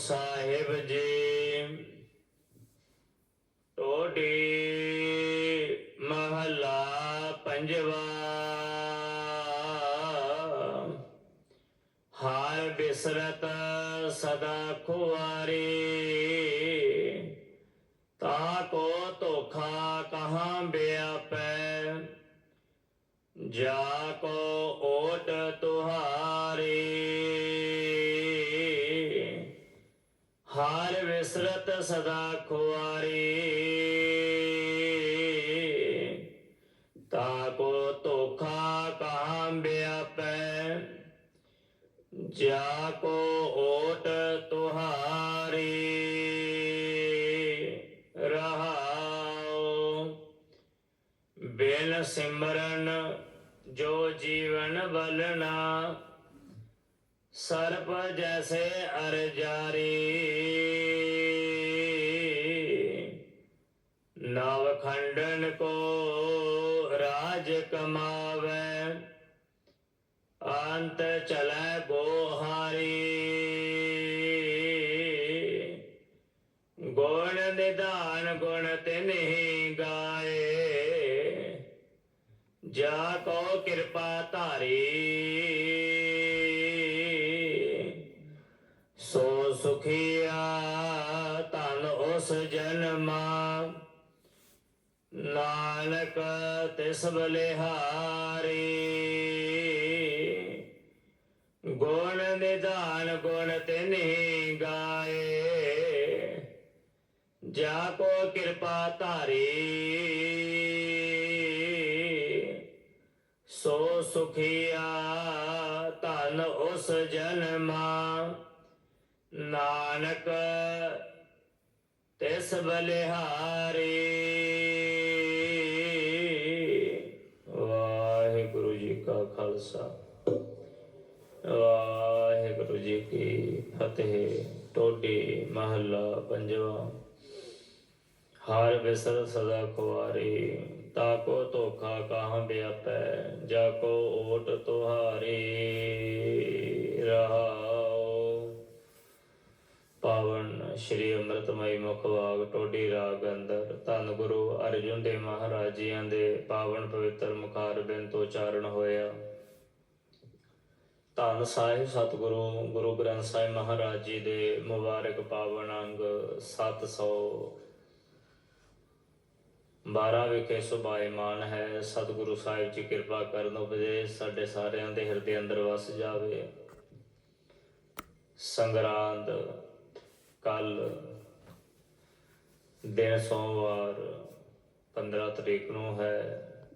ਸਾਹਿਬ ਜੀ। ਟੋਡੀ ਮਹਲਾ ਪੰਜਵਾ। ਹਾਰ ਬਿਸਰਤ ਸਦਾ ਖੁਆਰੀ। ਤਾ ਕੋ ਧੋਖਾ ਕਹਾਂ ਬਿਆਪੈ। ਜਾ ਕੋ ਹਾਰ ਵਿਸਰਤ ਸਦਾ ਖੁਆਰੀ। ਤਾ ਕੋ ਧੋਖਾ ਕਹਾਂ ਬਿਆਪੈ, ਜਾ ਕੋ ਓਟ ਤੁਹਾਰੀ। ਰਹਾਉ ਬਿਨ ਸਿਮਰਨ ਜੋ ਜੀਵਨ ਬਲਣਾ, ਸਰਪ ਜੈਸੇ ਅਰ ਰਾਜ ਕਮਾਵੇ ਅੰਤ ਚਲੈ ਗੋਹਾਰੀ ਗੁਣ ਨਿਧਾਨ ਗੁਣ ਤਿਨਹੀ ਗਾਏ, ਜਾ ਕੋ ਕਿਰਪਾ ਧਾਰੀ। ਸੋ ਸੁਖੀਆ ਧਨ ਉਸ ਜਨਮਾ ਨਾਨਕ ਤਿਸ ਬਲਿਹਾਰੀ ਗੁਣ ਨਿਧਾਨ, ਗੁਣ ਤਿਨਹੀ ਗਾਏ ਜਾ ਕੋ ਕਿਰਪਾ ਧਾਰੀ। ਸੋ ਸੁਖੀਆ ਧਨ ਉਸ ਜਨਮਾ। ਨਾਨਕ ਤਿਸ ਬਲਿਹਾਰੀ ਖਾਲਸਾ ਵਾਹਿਗੁਰੂ ਜੀ ਕੀ ਫਤਿਹ। ਟੋਡੀ ਮਹੱਲਾ ਪੰਜਵਾ। ਹਰ ਬਿਸਰ ਸਦਾ ਖੁਆਰੀ ਤਾ ਧੋਖਾ ਕਾਹ ਬਿਆਪੈ ਜਾ ਕੋ ਓਟ ਤੁਹਾਰੀ ਰਹਾਉ। ਪਾਵਨ ਸ਼੍ਰੀ ਅੰਮ੍ਰਿਤਮਈ ਮੁਖ ਵਾਗ ਟੋਡੀ ਰਾਗ ਅੰਦਰ। ਧੰਨ ਗੁਰੂ ਅਰਜੁਨ ਦੇ ਮਹਾਰਾਜੀਆਂ ਦੇ ਪਾਵਨ ਪਵਿੱਤਰ ਮੁਖਾਰ ਬਿੰਦ ਤੋਂ ਉਚਾਰਨ ਹੋਇਆ। ਧੰਨ ਸਾਹਿਬ, ਸਤਿਗੁਰੂ, ਗੁਰੂ ਗ੍ਰੰਥ ਸਾਹਿਬ ਮਹਾਰਾਜ ਜੀ ਦੇ ਮੁਬਾਰਕ ਪਾਵਨ ਅੰਗ 700 12 ਵਿਖੇ ਸੁਭਾਇਮਾਨ ਹੈ। ਸਤਿਗੁਰੂ ਸਾਹਿਬ ਜੀ ਕਿਰਪਾ ਕਰਨ ਉਪਦੇਸ਼ ਸਾਡੇ ਸਾਰਿਆਂ ਦੇ ਹਿਰਦੇ ਅੰਦਰ ਵਸ ਜਾਵੇ। ਸੰਗਰਾਂਦ ਕੱਲ ਦਿਨ ਸੋਮਵਾਰ 15 ਤਰੀਕ ਨੂੰ ਹੈ।